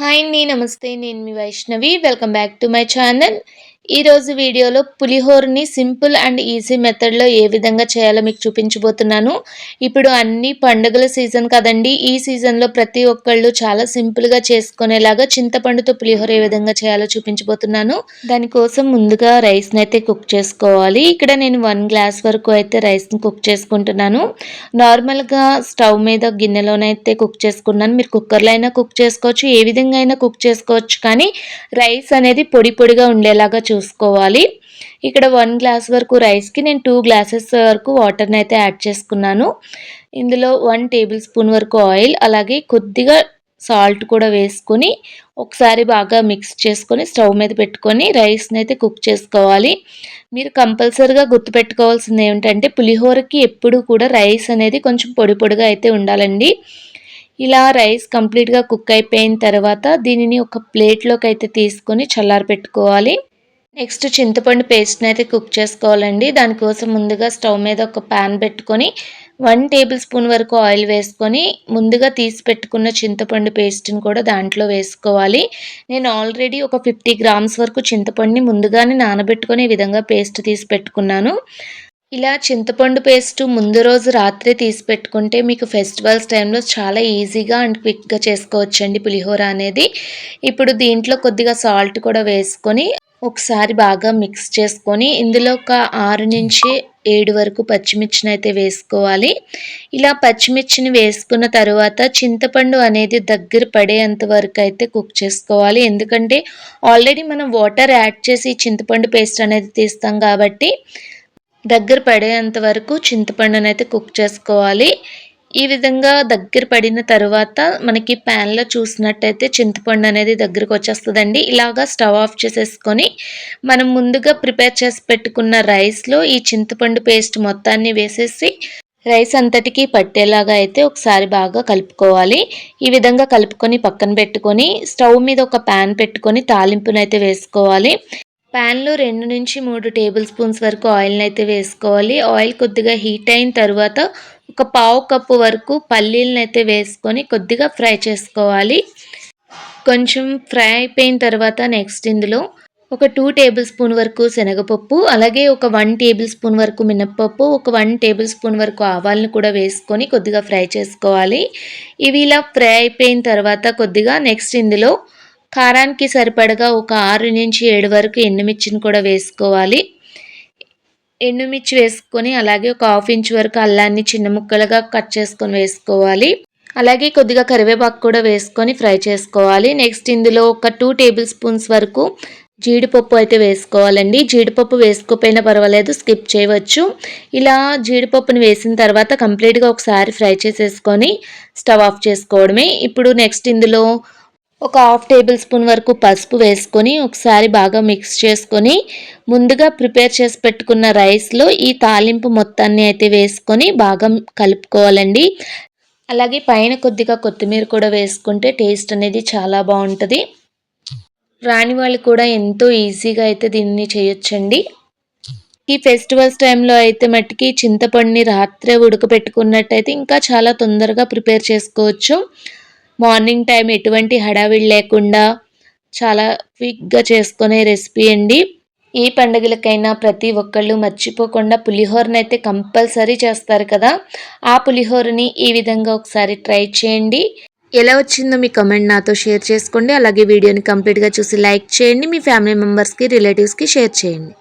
Hi అండి నమస్తే. నేను మీ Vaishnavi. Welcome back to my channel. ఈరోజు వీడియోలో పులిహోరని సింపుల్ అండ్ ఈజీ మెథడ్లో ఏ విధంగా చేయాలో మీకు చూపించబోతున్నాను. ఇప్పుడు అన్ని పండుగల సీజన్ కదండి. ఈ సీజన్లో ప్రతి ఒక్కళ్ళు చాలా సింపుల్గా చేసుకునేలాగా చింతపండుతో పులిహోర ఏ విధంగా చేయాలో చూపించబోతున్నాను. దానికోసం ముందుగా రైస్ని అయితే కుక్ చేసుకోవాలి. ఇక్కడ నేను వన్ గ్లాస్ వరకు అయితే రైస్ని కుక్ చేసుకుంటున్నాను. నార్మల్గా స్టవ్ మీద గిన్నెలోనైతే కుక్ చేసుకున్నాను. మీరు కుక్కర్లో అయినా కుక్ చేసుకోవచ్చు ఏ విధంగా అయినా కుక్ చేసుకోవచ్చు. కానీ రైస్ అనేది పొడి పొడిగా ఉండేలాగా చూసుకోవాలి. ఇక్కడ వన్ గ్లాస్ వరకు రైస్కి నేను టూ గ్లాసెస్ వరకు వాటర్ని అయితే యాడ్ చేసుకున్నాను. ఇందులో వన్ టేబుల్ స్పూన్ వరకు ఆయిల్ అలాగే కొద్దిగా సాల్ట్ కూడా వేసుకొని ఒకసారి బాగా మిక్స్ చేసుకొని స్టవ్ మీద పెట్టుకొని రైస్ని అయితే కుక్ చేసుకోవాలి. మీరు కంపల్సరీగా గుర్తుపెట్టుకోవాల్సింది ఏమిటంటే పులిహోరకి ఎప్పుడు కూడా రైస్ అనేది కొంచెం పొడి పొడిగా అయితే ఉండాలండి. ఇలా రైస్ కంప్లీట్గా కుక్ అయిపోయిన తర్వాత దీనిని ఒక ప్లేట్లోకి అయితే తీసుకొని చల్లారి పెట్టుకోవాలి నెక్స్ట్ చింతపండు పేస్ట్ని అయితే కుక్ చేసుకోవాలండి. దానికోసం ముందుగా స్టవ్ మీద ఒక ప్యాన్ పెట్టుకొని వన్ టేబుల్ స్పూన్ వరకు ఆయిల్ వేసుకొని ముందుగా తీసి పెట్టుకున్న చింతపండు పేస్ట్ని కూడా దాంట్లో వేసుకోవాలి. నేను ఆల్రెడీ ఒక ఫిఫ్టీ గ్రామ్స్ వరకు చింతపండుని ముందుగానే నానబెట్టుకొని ఈ విధంగా పేస్ట్ తీసి పెట్టుకున్నాను. ఇలా చింతపండు పేస్ట్ ముందు రోజు రాత్రి తీసి పెట్టుకుంటే మీకు ఫెస్టివల్స్ టైంలో చాలా ఈజీగా అండ్ క్విక్గా చేసుకోవచ్చండి పులిహోర అనేది. ఇప్పుడు దీంట్లో కొద్దిగా సాల్ట్ కూడా వేసుకొని ఒకసారి బాగా మిక్స్ చేసుకొని ఇందులో ఒక ఆరు నుంచి ఏడు వరకు పచ్చిమిర్చిని అయితే వేసుకోవాలి. ఇలా పచ్చిమిర్చిని వేసుకున్న తర్వాత చింతపండు అనేది దగ్గర పడేంత వరకు అయితే కుక్ చేసుకోవాలి. ఎందుకంటే ఆల్రెడీ మనం వాటర్ యాడ్ చేసి చింతపండు పేస్ట్ అనేది తీస్తాం కాబట్టి దగ్గర పడేంత వరకు చింతపండునైతే అయితే కుక్ చేసుకోవాలి. ఈ విధంగా దగ్గర పడిన తర్వాత మనకి ప్యాన్లో చూసినట్టయితే చింతపండు అనేది దగ్గరకు వచ్చేస్తుందండి. ఇలాగా స్టవ్ ఆఫ్ చేసేసుకొని మనం ముందుగా ప్రిపేర్ చేసి పెట్టుకున్న రైస్లో ఈ చింతపండు పేస్ట్ మొత్తాన్ని వేసేసి రైస్ అంతటికీ పట్టేలాగా అయితే ఒకసారి బాగా కలుపుకోవాలి. ఈ విధంగా కలుపుకొని పక్కన పెట్టుకొని స్టవ్ మీద ఒక ప్యాన్ పెట్టుకొని తాలింపునైతే వేసుకోవాలి. ప్యాన్లో రెండు నుంచి మూడు టేబుల్ స్పూన్స్ వరకు ఆయిల్ని అయితే వేసుకోవాలి. ఆయిల్ కొద్దిగా హీట్ అయిన తర్వాత ఒక పావు కప్పు వరకు పల్లీలను అయితే వేసుకొని కొద్దిగా ఫ్రై చేసుకోవాలి. కొంచెం ఫ్రై అయిపోయిన తర్వాత నెక్స్ట్ ఇందులో ఒక టూ టేబుల్ స్పూన్ వరకు శనగపప్పు అలాగే ఒక వన్ టేబుల్ స్పూన్ వరకు మినప్పప్పు ఒక వన్ టేబుల్ స్పూన్ వరకు ఆవాలను కూడా వేసుకొని కొద్దిగా ఫ్రై చేసుకోవాలి. ఇవి ఇలా ఫ్రై అయిపోయిన తర్వాత కొద్దిగా నెక్స్ట్ ఇందులో కారానికి సరిపడగా ఒక ఆరు నుంచి ఏడు వరకు ఎండుమిర్చిని కూడా వేసుకోవాలి. ఎండుమిర్చి వేసుకొని అలాగే ఒక హాఫ్ ఇంచ్ వరకు అల్లాన్ని చిన్న ముక్కలుగా కట్ చేసుకొని వేసుకోవాలి. అలాగే కొద్దిగా కరివేపాకు కూడా వేసుకొని ఫ్రై చేసుకోవాలి. నెక్స్ట్ ఇందులో ఒక టూ టేబుల్ స్పూన్స్ వరకు జీడిపప్పు అయితే వేసుకోవాలండి. జీడిపప్పు వేసుకోకపోయినా పర్వాలేదు స్కిప్ చేయవచ్చు. ఇలా జీడిపప్పుని వేసిన తర్వాత కంప్లీట్గా ఒకసారి ఫ్రై చేసేసుకొని స్టవ్ ఆఫ్ చేసుకోవడమే. ఇప్పుడు నెక్స్ట్ ఇందులో ఒక హాఫ్ టేబుల్ స్పూన్ వరకు పసుపు వేసుకొని ఒకసారి బాగా మిక్స్ చేసుకొని ముందుగా ప్రిపేర్ చేసి పెట్టుకున్న రైస్లో ఈ తాలింపు మొత్తాన్ని అయితే వేసుకొని బాగా కలుపుకోవాలండి. అలాగే పైన కొద్దిగా కొత్తిమీర కూడా వేసుకుంటే టేస్ట్ అనేది చాలా బాగుంటుంది. రాని వాళ్ళు కూడా ఎంతో ఈజీగా అయితే దీన్ని చేయొచ్చండి. ఈ ఫెస్టివల్స్ టైంలో అయితే మట్టికి చింతపండుని రాత్రే ఉడకపెట్టుకున్నట్టయితే ఇంకా చాలా తొందరగా ప్రిపేర్ చేసుకోవచ్చు. మార్నింగ్ టైం ఎటువంటి హడావిడి లేకుండా చాలా క్విక్గా చేసుకునే రెసిపీ అండి. ఏ పండుగలకైనా ప్రతి ఒక్కళ్ళు మర్చిపోకుండా పులిహోరని అయితే కంపల్సరీ చేస్తారు కదా. ఆ పులిహోరని ఈ విధంగా ఒకసారి ట్రై చేయండి. ఎలా వచ్చిందో మీ కమెంట్ నాతో షేర్ చేసుకోండి. అలాగే వీడియోని కంప్లీట్గా చూసి లైక్ చేయండి. మీ ఫ్యామిలీ మెంబర్స్కి రిలేటివ్స్కి షేర్ చేయండి.